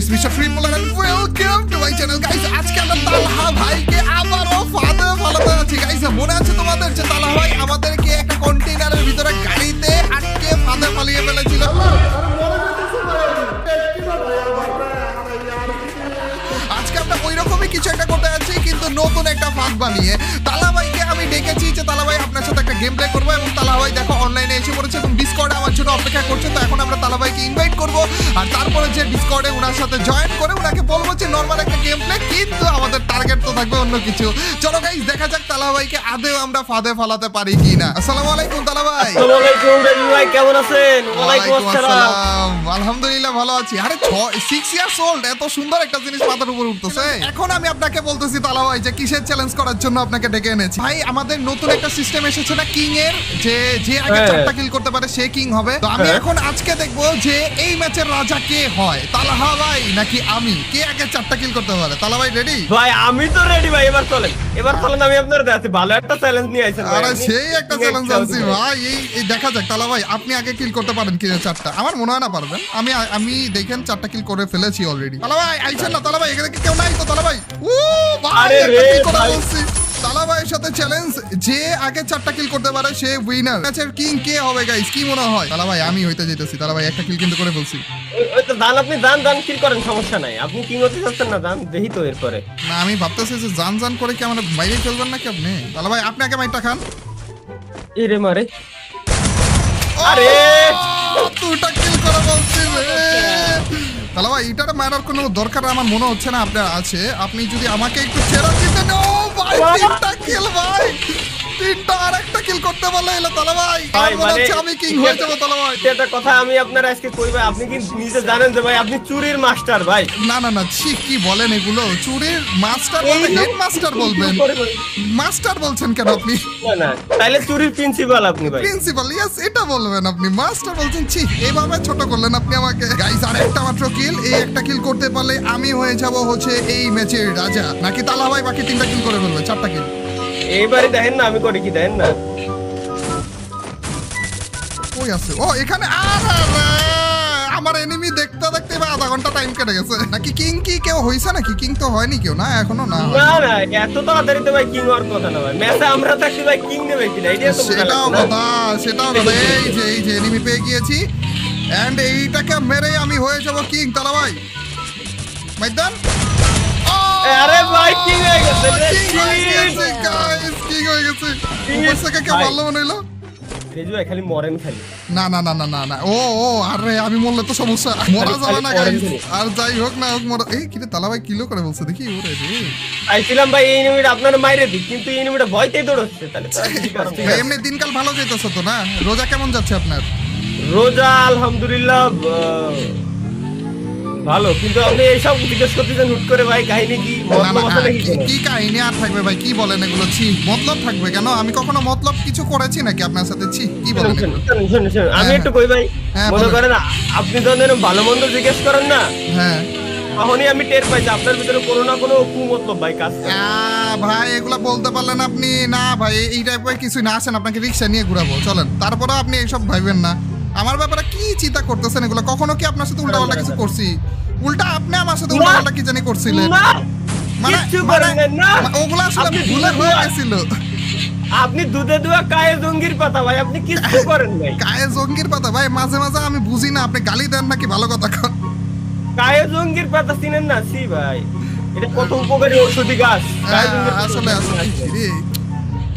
It's mister triple and welcome to my channel guys আজকে আমরা তালহা ভাইকে আবারও ফাঁদে ফেলাতে আছি গাইস মনে আছে তোমাদের যে তালহা ভাই আমাদেরকে একটা কন্টেইনারের ভিতরে গাড়িতে আটকে ফাঁদে পালিয়ে ফেলেছিল? আজকে আমরা ওই রকমই কিছু একটা করতে যাচ্ছি, কিন্তু নতুন একটা ফাঁদ বানিয়ে। তালা ভাইকে আমি ডেকেছি যে তালাভাই আপনার সাথে একটা গেম প্লে করব, এবং তালা ভাই দেখো অনলাইনে এসে পড়েছে এবং ডিসকর্ডে আমার জন্য অপেক্ষা করছে, তো আমরা তালাভাইকে ইনভাইট করব। আর তারপরে যে ডিসকর্ডে ওনার সাথে জয়েন করে ওনাকে বলব যে নর্মাল একটা গেম প্লে কিন্তু আমাদের টার্গেট তো থাকবে অন্য কিছু। চলো গাইস দেখা যাক তালাভাইকে আদেও আমরা ফাঁদে ফালাতে পারি কি না আসসালামু আলাইকুম তালাভাই আসসালামু আলাইকুম রবি ভাই কেমন আছেন? ওয়ালাইকুম আসসালাম। আলহামদুলিল্লাহ ভালো আছি। আরে সিক্স ইয়ার্স ওল্ড এত সুন্দর একটা জিনিস মাথার উপর উঠতেছে। এখন আমি আপনাকে বলতেছি তালা ভাই যে কিসের চ্যালেঞ্জ করার জন্য আপনাকে ডেকে এনেছি? ভাই আমাদের নতুন একটা সিস্টেম এসেছে না কিং এর? যে যে আগে হ্যাঁ। চারটা কিল করতে পারে সে কিং হবে। তো আমি হ্যাঁ। এখন আজকে দেখব যে এই ম্যাচের রাজা কে হয়? তালাহা ভাই নাকি আমি? কে আগে চারটা কিল করতে পারে? তালা ভাই রেডি ভাই আমি তো রেডি ভাই। এবার চলেন। এবার চলেন আমি আপনার কাছে। ভালো একটা চ্যালেঞ্জ নিয়ে আইছেন আরে সেই একটা চ্যালেঞ্জ আনছি ভাই। এই এই দেখা যাক তালা ভাই আপনি আগে কিল করতে পারেন কি চারটা? আমার মনে হয় না পারবেন। আমি আমি দেখেন চারটা কিল করে ফেলেছি অলরেডি তালা ভাই আইছেন না? তালা ভাই এখানে কি কেউ নাই তো? তালা ভাই। ও ভাই আরে রে kill করে ভাই। বলছি তালা ভাইয়ের সাথে চ্যালেঞ্জ যে আগে চারটা কিল করতে পারে সে উইনার ম্যাচের কিং কে হবে গাইস কি মনে হয়? তালা ভাই আমি হইতে যেতেছি তালা ভাই একটা কিল কিন্তু করে ফেলছি। ওই- ওই তো দান আপনি দান দান কিল করেন সমস্যা নাই। আপনি কিং হতে চাচ্ছেন না দান দেখি তো এরপরে। না আমি ভাবতেছি যে জান জান করে কি আমরা বাইরে নাকি আপনি? ভাই আপনি আগে মাইটা খান। এই রে মারে। আরে! দুটা কিল করে বলছি তাহলে ভাই এটার মারার কোনো দরকার আমার মনে হচ্ছে না আপনার আছে। আপনি যদি আমাকে একটু ছেড়ে দিতেন ও ভাই বাহ! তিনটা কিল ভাই তিনটা আর একটা কিল করতে পারলে এলো তাহলে ভাই আমার মনে হচ্ছে আমি কিং হয়ে যাব তাহলে ভাই এটা কথা আমি আপনার আজকে কই ভাই। আপনি কি নিজে জানেন যে ভাই আপনি চুরির মাস্টার ভাই। না না না ছি কি বলেন এগুলো? চুরির মাস্টার বলতে হেড মাস্টার বলবেন। মাস্টার বলছেন কেন আপনি? না না তাইলে চুরির প্রিন্সিপাল আপনি ভাই। প্রিন্সিপাল ইয়েস এটা বলবেন আপনি। মাস্টার বলছেন ছি এইভাবে ছোট করলেন আপনি আমাকে। গাইস আর একটা মাত্র কিল এই একটা কিল করতে পারলে আমি হয়ে যাব হচ্ছে এই ম্যাচের রাজা। নাকি তালা ভাই বাকি তিনটা কিল করে ফেলবে? চারটা কিল এইবারে দেখেন না আমি করি কি দেখেন না। ওই আছে? ও এখানে আমার এনিমি দেখতে দেখতে এবার আধা ঘণ্টা টাইম কেটে গেছে। নাকি কিং কি কেউ হইছে নাকি? কিং তো হয়নি কেউ না এখনও না না না এত তাড়াতাড়ি তো ভাই কিং হওয়ার কথা না ভাই। ম্যাচে আমরা থাকছি ভাই কিং নেবে কিনা এটাই তো সেটাও কথা সেটাও কথা। এই যে এই যে এনিমি পেয়ে গিয়েছি। এন্ড এইটাকে মেরে আমি হয়ে যাব কিং তালা ভাই। মাইদান? আরে ভাই কিং হয়ে গেছে কিং হয়ে! গেছে গাইস কিং গেছে King উপর থেকে কেউ ভাই। মারলো হইল রেজু ভাই খালি মরেন খালি। না না না না না না। ও ও আরে আমি মরলে তো সমস্যা। মরা যাবে না গাইস। আর যাই হোক না হোক মরা এই কিরে তালা ভাই কিলো করে বলছে? দেখি ওরে রে। আইছিলাম ভাই এই এনিমিটা আপনার মাইরে কিন্তু এই এনিমিটা ভয়তেই দৌড়চ্ছে তাহলে। ভাই, এমনি দিনকাল ভালো যেতেছে তো না? রোজা কেমন যাচ্ছে আপনার? রোজা আলহামদুলিল্লাহ ভালো কিন্তু আপনি এইসব জিজ্ঞেস করতেছেন হুট করে ভাই কাহিনী কি কি- কাহিনী আর থাকবে ভাই? কি বলেন এগুলো? ছি মতলব থাকবে কেন? আমি কখনো মতলব কিছু করেছি নাকি আপনার সাথে? ছি কি বলেন? আমি হ্যাঁ, একটু কই ভাই? হ্যাঁ, মনে করেন আপনি যখন ভালো মন্দ জিজ্ঞেস করেন না? হ্যাঁ। তখনই আমি টের পাই যে আপনার ভিতরে কোনো না কোনো কুমতলব ভাই কাজ। ভাই এগুলা বলতে পারলেন আপনি? না ভাই এই টাইপের কিছুই না। আসেন আপনাকে রিক্সা নিয়ে ঘুরাবো চলেন। তারপরে আপনি এইসব ভাইবেন না। আমার ব্যাপারে কি চিন্তা করতেছেন এগুলো? কখনো কি আপনার সাথে উল্টা পাল্টা কিছু করছি? উল্টা আপনি আমার সাথে উল্টা পাল্টা কি জানি করছিলেন? মানে মানে করেন নাই, না। মা- ওগুলা আসলে আপনি ভুলে হয়ে গেছিল। আপনি দুধে দুয়া কায়ে জঙ্গির পাতা ভাই আপনি করেন নাই। গায়ে জঙ্গির পাতা ভাই মাঝে মাঝে আমি বুঝি না আপনি গালি দেন নাকি ভালো কথা কন। কায়ে জঙ্গির পাতা চিনেন না? সি ভাই এটা কত উপকারী ঔষধি গাছ কায়ে জঙ্গির আসলে আসলে রে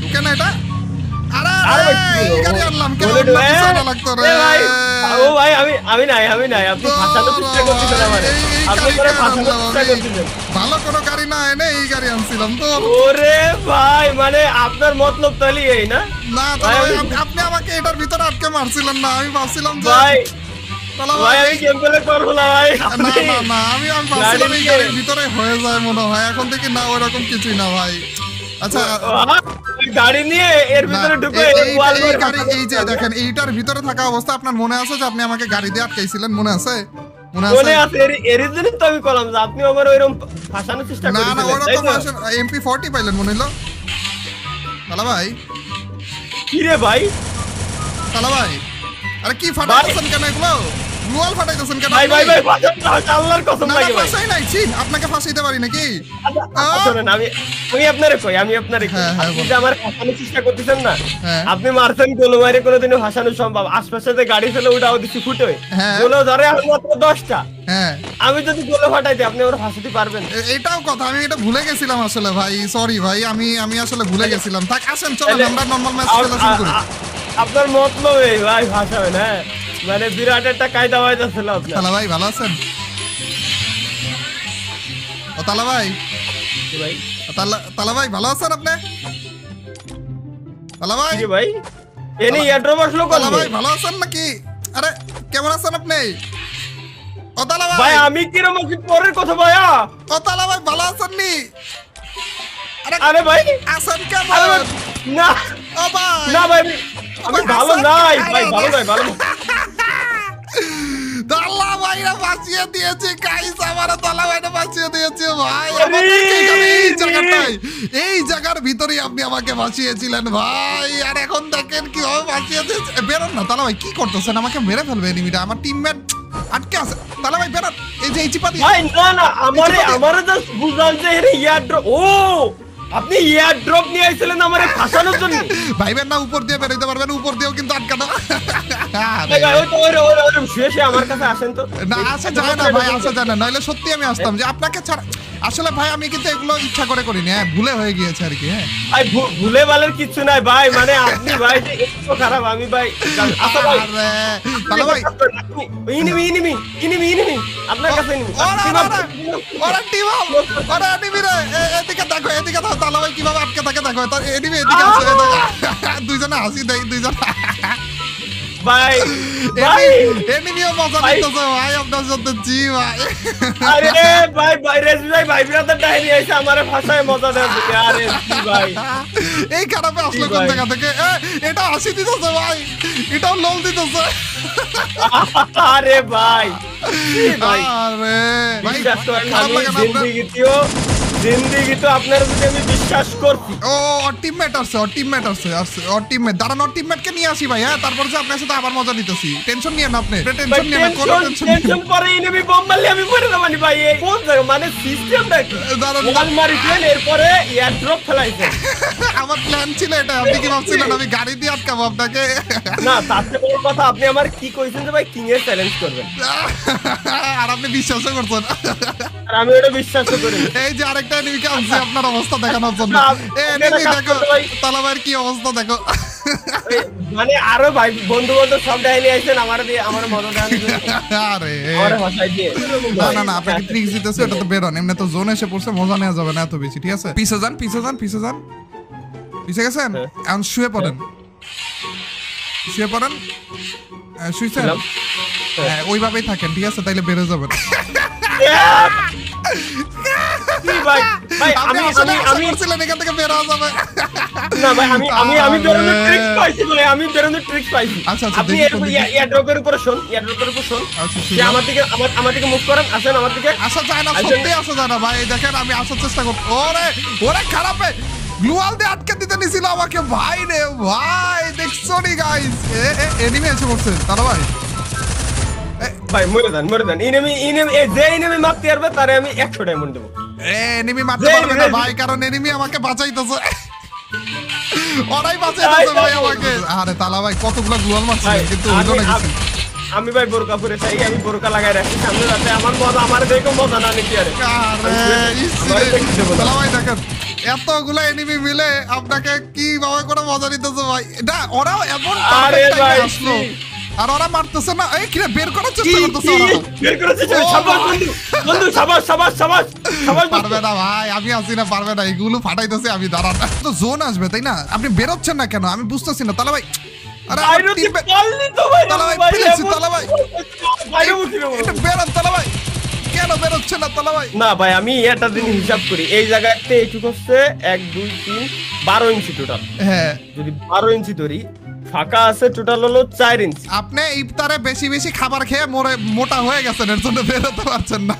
ঢুকে না এটা। আমি আমি নাই আমি নাই। আপনি চেষ্টা করতেছেন আমারে। এই- এই আপনি করে কেন ফাঁসানোর আনলাম চেষ্টা করতেছেন ভালো কোনো গাড়ি না এনে এই গাড়ি আনছিলাম তো। ওরে ভাই মানে আপনার মতলব তাহলে এই না? আপনি আমাকে এটার ভিতরে আটকে মারছিলেন না আমি ভাবছিলাম যে ভাই ভাই আমি গেম করব না ভাই। না না না আমি আমি ভাবছিলাম এই গাড়ির ভিতরে হয়ে যায় মনে হয়। এখন থেকে না ওরকম কিছুই না ভাই। আচ্ছা গাড়ি নিয়ে এর ভিতরে ঢুকে এই- এই- ওয়াল এই গাড়ি এই যে দেখেন এইটার ভিতরে থাকা অবস্থা আপনার মনে আছে যে আপনি আমাকে গাড়ি দিয়ে আটকাইছিলেন? মনে আছে? মনে আছে? এর- এর জন্য তো আমি করলাম যে আপনি আমার ওইরকম ফাঁসানোর চেষ্টা না না করেছিলেন তো? এমপি ফর্টি পাইলেন মনে হলো তালা ভাই। কি রে ভাই? তালা ভাই। আরে কি ফাটাচ্ছেন কেন এগুলো? গ্লুয়াল ফাটাইতেছেন কেন ভাই আপনি? ভাই ভাই ফাঁসান না, আল্লাহর কসম না না লাগে ভাই। ফাঁসাই নাই ছি, আপনাকে ফাঁসাইতে পারি নাকি? আচ্ছা, আমি আমি আপনারে কই আমি আপনারে কই। হ্যাঁ, হ্যাঁ, আপনি যে আমার ফাঁসানোর চেষ্টা করতেছেন না হ্যাঁ। আপনি মারছেন গোলো মারে কোনোদিনও ফাঁসানো সম্ভব। আশপাশে যে গাড়ি ছিল ওটাও দিচ্ছি ফুটে। গোলো ধরে মাত্র দশটা। হ্যাঁ। আমি যদি গোলো ফাটাই দিই আপনি ওরা ফাঁসাতে পারবেন। এটাও কথা আমি এটা ভুলে গেছিলাম আসলে ভাই সরি ভাই আমি আমি আসলে ভুলে গেছিলাম। থাক আসেন চলেন আমরা নর্মাল ম্যাচ খেলা শুরু করি। আপনার মতলব এই ভাই ফাঁসাবেন হ্যাঁ। মানে বিরাট একটা কায়দা হয়েছিল আপনার। তালা ভাই ভালো আছেন? ও তালা ভাই। ভাই। তালা তালা ভাই ভালো আছেন আপনি? তালা ভাই। কি ভাই। এনে ইয়াড্রপ আসলো তালা ভাই ভালো আছেন নাকি? আরে কেমন আছেন আপনি? ও তালা ভাই। ভাই আমি কিরম আছি? পরের কথা ভাইয়া। ও তালা ভাই ভালো আছেন নি? আরে আরে ভাই। আছেন কেমন? না। ও ভাই। না ভাই আমি- আমি ভালো নাই ভাই ভালো নাই ভালো নাই। ভাইরা বাঁচিয়ে দিয়েছে গাইস আমার তালা ভাইরা বাঁচিয়ে দিয়েছে ভাই। আমাদেরকে এখানে এই জায়গাটায় এই জায়গার ভিতরেই আপনি আমাকে বাঁচিয়েছিলেন ভাই। আর এখন দেখেন কীভাবে বাঁচিয়ে দিয়েছে। বেরোন না তালা ভাই কি করতেছেন? আমাকে মেরে ফেলবে এনিমিটা আমার টিমমেট আটকে আছে। তালা ভাই বেরোন। এই যে এই চিপা দিয়ে। ভাই না না আমারে আমারে জাস্ট বুঝান যে এর ইয়ারড্রপ ও আপনি ইয়ারড্রপ নিয়ে আইছিলেন আমারে ফাঁসানোর জন্য? ভাইবেন না উপর দিয়ে বেরোতে পারবেন উপর দিয়েও কিন্তু আটকানো। ভাই ভাই ওই তো ওই ওই ওই শুয়ে শুয়ে আমার কাছে আসেন তো। না আসা যায় না ভাই আসা যায় না। নইলে সত্যি আমি আসতাম যে আপনাকে ছাড়া আসলে ভাই আমি কিন্তু এগুলো ইচ্ছা করে করিনি হ্যাঁ ভুলে হয়ে গিয়েছে আর কি হ্যাঁ। ভুলে বালের কিচ্ছু নাই ভাই মানে আপনি ভাই যে একটু খারাপ আমি ভাই ভাই তাহলে ভাই ইনিমি ইনিমি ইনিমি ইনিমি আপনার কাছে ইনিমি। ওরা ওরা ওরা টিম ওরা এনিমি রে এদিকে দেখো এদিকে দেখো তাহলে ভাই কীভাবে আটকে থাকে দেখো তার এনিমি এদিকে আছে। দুইজনে হাসি দেয় দুইজন ভাই ভাই এনিমিও মজা ভাই। নিতেছে ভাই আপনার সাথে জি ভাই আরে ভাই ভাই রেজবি ভাই ভাই ব্রাদার ডাইনি আইছে আমারে ভাষায় মজা দেন আরে কি ভাই এই খারাপে আসলো কোন। জায়গা থেকে এটা হাসি দিতেছে ভাই এটাও লোল দিতেছে আরে ভাই আরে ভাই বিশ্বাস করেন আমি? জিন্দিগিতেও জিন্দিগিতে আপনার যদি আমি বিশ্বাস করছি। ও টিমমেট আসছে ওর টিমমেট আসছে আসছে ওর টিমমেট দাঁড়ান ওর টিমমেটকে নিয়ে আসি ভাই হ্যাঁ? তারপর যে আপনার সাথে আবার মজা নিতেছি। টেনশন নিয়ে না আপনি টেনশন নিয়ে না কোনো টেনশন টেনশন পরে ইনিমি বোম মারলে আমি মরে যাবানি ভাই? এই কোন জায়গা? মানে সিস্টেমটা কি দাঁড়ান। ওয়াল মারিছেন এরপরে এয়ার ড্রপ ফেলাইছেন আমার প্ল্যান ছিল এটা আপনি কি ভাবছিলেন আমি গাড়ি দিয়ে আটকাবো আপনাকে? না তাতে বড় কথা আপনি আমার কি কইছেন যে ভাই কিং এর চ্যালেঞ্জ করবেন। আর আপনি বিশ্বাসও করছেন আর আমি ওটা বিশ্বাস করি। এই যে আরেকটা এনিমিকে আনছি? আপনার অবস্থা দেখানোর জন্য। এনিমি দেখো। তালাবাইয়ের কি অবস্থা দেখো। মানে আরও ভাই বন্ধু বান্ধব সব ডাইনি আইছেন আমার দিয়ে আমার মজা দেন আরে। আমার ভাষায় দিয়ে। না না না আপনাকে ট্রিক্স দিতেছে এটা তো বেরোন। এমনি তো জোন এসে পড়ছে মজা নেওয়া যাবে না এত বেশি ঠিক আছে? পিছে যান পিছে যান পিছে যান। পিছে গেছেন? হ্যাঁ। এখন শুয়ে পড়েন। শুয়ে পড়েন। আহ, শুইছেন? হ্যাঁ ওইভাবেই থাকেন ঠিক আছে? তাইলে বেরো যাবেন। কি ভাই? ভাই আমি আমি আমি করছিলেন এখান থেকে বের হওয়া যাবে। না ভাই আমি আমি আমি বেরোনোর আরে। পাইছি ভাই আমি বেরোনোর ট্রিক্স পাইছি। আচ্ছা, আচ্ছা, আপনি দেখি এর কোন দিকে। এয়ার ড্রপের উপরে শোন এয়ার ড্রপের উপর শোন। যে আমার দিকে আমার আমার দিকে মুভ করেন আসেন আমার দিকে। আসা যায় না। সত্যি আসা যায় না ভাই দেখেন আমি আসার চেষ্টা করছি ওরে ওরে খারাপে গ্লুয়াল দিয়ে আটকে দিতে নিছিল আমাকে। ভাই রে ভাই দেখছ নি গাইস এনিমি এসে পড়ছে তারা ভাই। ভাই মরে যান মরে যান। ইনেমি ইনেমি যে ইনেমি মারতে পারবে তারে আমি 100 ডায়মন্ড দেব। এনিমি মারতে পারবে না ভাই কারণ এনিমি আমাকে বাঁচাইতেছে। ওরাই বাঁচাইতেছে ভাই, আমাকে। আরে তালা ভাই কতগুলো গ্লুয়াল মারছে কিন্তু আমি- উল্টো গেছে। আমি- ভাই বোরকা পরে চাই আমি বোরকা লাগাই রাখছি সামনে রাতে আমার মজা আমার দেখো মজা না নিতে আরে না। তালা ভাই দেখেন এতগুলো এনিমি মিলে আপনাকে কি ভাবে করে মজা নিতেছে ভাই? এটা ওরাও এমন আরে ভাই, আসলো? আর ওরা মারতেছে না। এই কিরে বের করার চেষ্টা করতেছে ওরা? বের করেছে? ও সাবাস বন্ধু বন্ধু সাবাস সাবাস সাবাস সাবাস পারবে না ভাই আমি আছি না পারবে না এগুলো ফাটাইতেছে আমি দাঁড়ান। তো জোন আসবে তাই না? আপনি বেরোচ্ছেন না কেন? আমি বুঝতেছি না তাহলে ভাই আরে আমার বাইরে team তো ভাই তালা ভাই, ভাই, please, ভাই। রে এটা। বেরোন তালা ভাই। কেন বের বেরোচ্ছে না তালা ভাই? না ভাই আমি এটা দিন হিসাব করি। এই জায়গাতে এইটুকু হচ্ছে এক দুই তিন বারো ইঞ্চি টোটাল হ্যাঁ। যদি বারো ইঞ্চি ধরি ফাঁকা আছে টোটাল হলো চার ইঞ্চি আপনি ইফতারে বেশি বেশি খাবার খেয়ে মরে মোটা হয়ে গেছেন এর জন্য বেরোতে পারছেন না।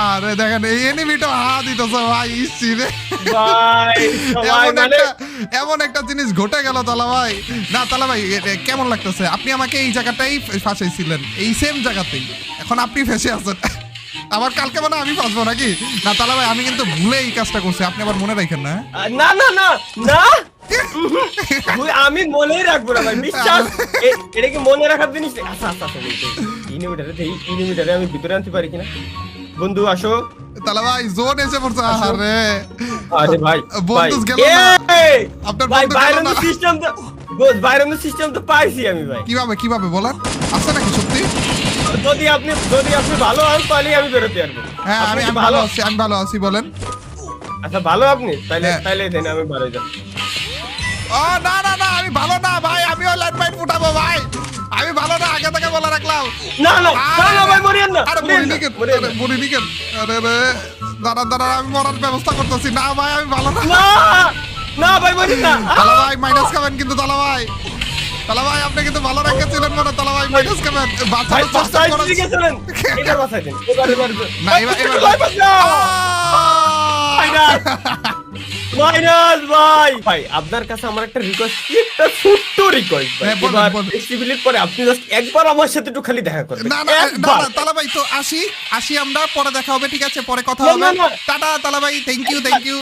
আরে দেখেন এই এনিমিটা হা দিতেছে ভাই ইসি রে। এমন মানে একটা জিনিস ঘটে গেল তালা ভাই। না তালা ভাই কেমন লাগতেছে? আপনি আমাকে এই জায়গাটাই ফাঁসাইছিলেন এই সেম জায়গাতেই। এখন আপনি ফেসে আছেন। আবার কালকে মানে আমি ফাঁসবো নাকি? না তালা ভাই আমি কিন্তু ভুলে এই কাজটা করছি। আপনি আবার মনে রাখেন না হ্যাঁ? না না না না। আমি মনেই রাখব না ভাই বিশ্বাস। এটা কি মনে রাখার জিনিস? আচ্ছা আচ্ছা আচ্ছা ইনিমিটারে এই ইনিমিটারে আমি ভিতরে আনতে পারি কিনা? বন্ধু আসো। তালা ভাই জোন এসে পড়ছে আরে আরে ভাই বন্দুক গেল না। আপনার ভাই বাইরের সিস্টেম তো বাইরের সিস্টেম তো পাইছি আমি ভাই। কীভাবে কীভাবে বলেন। আছে নাকি সত্যি? যদি আপনি যদি আপনি ভালো হন তাহলে আমি বেরোতে পারব। হ্যাঁ আমি আমি ভালো? আছি আমি ভালো আছি বলেন। আচ্ছা ভালো আপনি? তাইলে হ্যাঁ। তাইলে দেন আমি ভালো যাব ও না না না আমি ভালো না ভাই আমি ওই লাইট মাইট ফুটাবো ভাই। আমি ভালো না আগে থেকে বলে রাখলাম। না না না ভাই মরিয়েন না আরে মরিনি কেন আরে। মরিনি কেন আরে রে দাঁড়া দাঁড়া আমি মরার ব্যবস্থা করতেছি। না ভাই আমি ভালো না। না না ভাই মরিয়েন না। তালা ভাই মাইনাস খাবেন কিন্তু তালা ভাই। তালা ভাই আপনি কিন্তু ভালো রেখেছিলেন মনে তালা ভাই মাইনাস বাঁচানোর চেষ্টা এবার বাসায় দেন এবার এবার না এবার এবার মাইনাস। ভাই। ভাই আপনার কাছে আমার একটা রিকোয়েস্ট একটা ছোট্ট রিকোয়েস্ট ভাই। হ্যাঁ, এবার। পরে আপনি জাস্ট একবার আমার সাথে একটু খালি দেখা করবেন। না না না তালা ভাই তো আসি আসি আমরা পরে দেখা হবে ঠিক আছে পরে কথা হবে। টাটা তালা ভাই থ্যাংক ইউ থ্যাংক ইউ